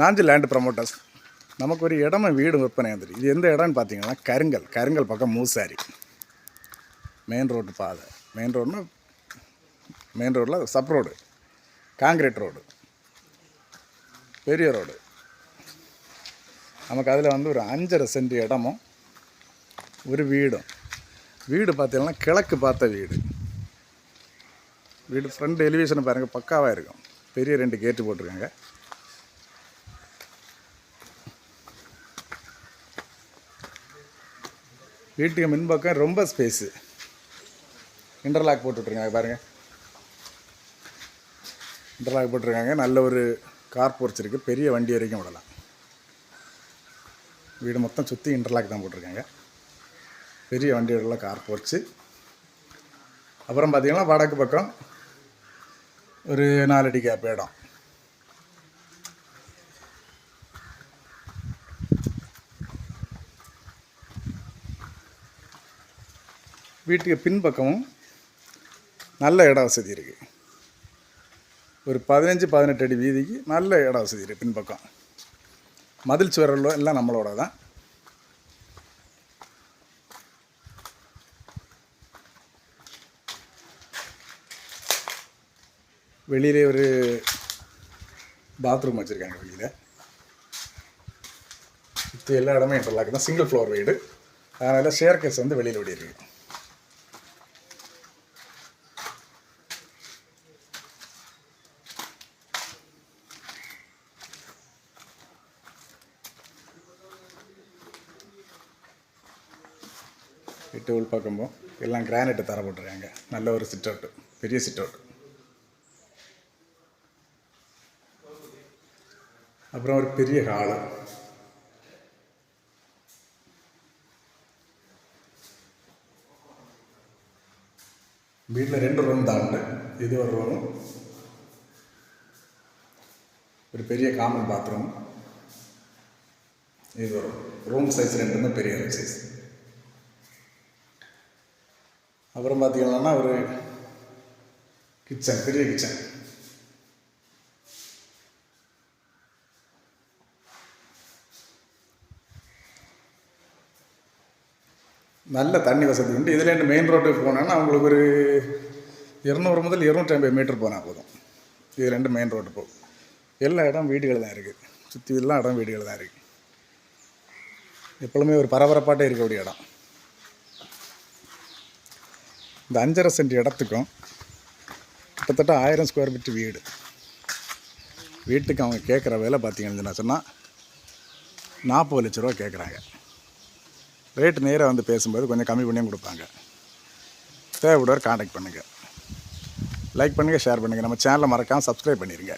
Nanji land promoters நமக்கு ஒரு இடமா வீடு விற்பனை வந்துடு இது எந்த இடம்னு பார்த்தீங்கன்னா கருங்கல். கருங்கல் பக்கம் மூசாரி. மெயின் ரோடு பாதை. மெயின் ரோடுனா மெயின் ரோடில் சப் ரோடு காங்கிரீட் ரோடு பெரிய ரோடு நமக்கு அதில் வந்து ஒரு அஞ்சரை சென்ட் இடமும் ஒரு வீடும். வீடு பார்த்தீங்கன்னா கிழக்கு பார்த்த வீடு. வீடு ஃப்ரண்ட் எலிவேஷனை பாருங்கள் பக்காவாக இருக்கும். பெரிய ரெண்டு கேட்டு போட்டிருக்காங்க. வீட்டுக்கு மின்பக்கம் ரொம்ப ஸ்பேஸு. இன்டர்லாக் போட்டுட்ருக்காங்க பாருங்கள் இன்டர்லாக் போட்டிருக்காங்க. நல்ல ஒரு கார் போர்ச் இருக்குது பெரிய வண்டி வரைக்கும் விடலாம். வீடு மொத்தம் சுற்றி இன்டர்லாக் தான் போட்டிருக்காங்க. பெரிய வண்டி விடலாம் கார் போர்ச்சு. அப்புறம் பார்த்திங்கன்னா வடக்கு பக்கம் ஒரு நாலடி கேப் இடம். வீட்டுக்கு பின்பக்கமும் நல்ல இட வசதி இருக்குது ஒரு பதினஞ்சு பதினெட்டு அடி வீதிக்கு நல்ல இட வசதி இருக்குது பின்பக்கம். மதில் சுவரில் எல்லாம் நம்மளோட தான் வெளியிலே ஒரு பாத்ரூம் வச்சுருக்காங்க வெளியில். சுற்றி எல்லா இடமே இன்டர்லாக் தான். சிங்கிள் ஃப்ளோர் வீடு. அதனால் ஷேர் கேஸ் வந்து வெளியில் ஓடி இருக்கு வீட்டு உள் பார்க்கும்போது எல்லாம் கிரானைட்டு தர போட்டிருக்காங்க. நல்ல ஒரு சிட் அவுட்டு பெரிய சிட் அவுட்டு அப்புறம் ஒரு பெரிய ஹாலு. வீட்டில் ரெண்டு ரூம் தான் உண்டு. இது ஒரு ரூம் ஒரு பெரிய காமன் பாத்ரூம் இது ஒரு ரூம் சைஸ் ரெண்டுமே பெரிய ரூம் சைஸ் அப்புறம் பார்த்தீங்கன்னா ஒரு கிச்சன் பெரிய கிச்சன் நல்ல தண்ணி வசதி உண்டு. இதில் மெயின் ரோட்டுக்கு போனோன்னா அவங்களுக்கு ஒரு இரநூறு முதல் இரநூற்றி ஐம்பது மீட்டர் போனால் போதும். இது ரெண்டு மெயின் ரோட்டு போகும். எல்லா இடம் வீடுகள் தான் இருக்குது சுற்றி எல்லாம் இடம் வீடுகள் தான் இருக்குது எப்பொழுதுமே ஒரு பரபரப்பாட்டே இருக்கக்கூடிய இடம். இந்த அஞ்சரை சென்ட் இடத்துக்கும் கிட்டத்தட்ட ஆயிரம் ஸ்கொயர் ஃபீட் வீடு. வீட்டுக்கு அவங்க கேட்குற வேலை பார்த்தீங்கன்னா சொன்னால் நாற்பது லட்ச ரூபா கேட்குறாங்க. ரேட்டு நேராக வந்து பேசும்போது கொஞ்சம் கம்மி பண்ணியும் கொடுப்பாங்க. தேவைப்படுவார் காண்டாக்ட் பண்ணுங்கள் லைக் பண்ணுங்கள் ஷேர் பண்ணுங்கள் நம்ம சேனலை மறக்காமல் சப்ஸ்கிரைப் பண்ணிடுங்க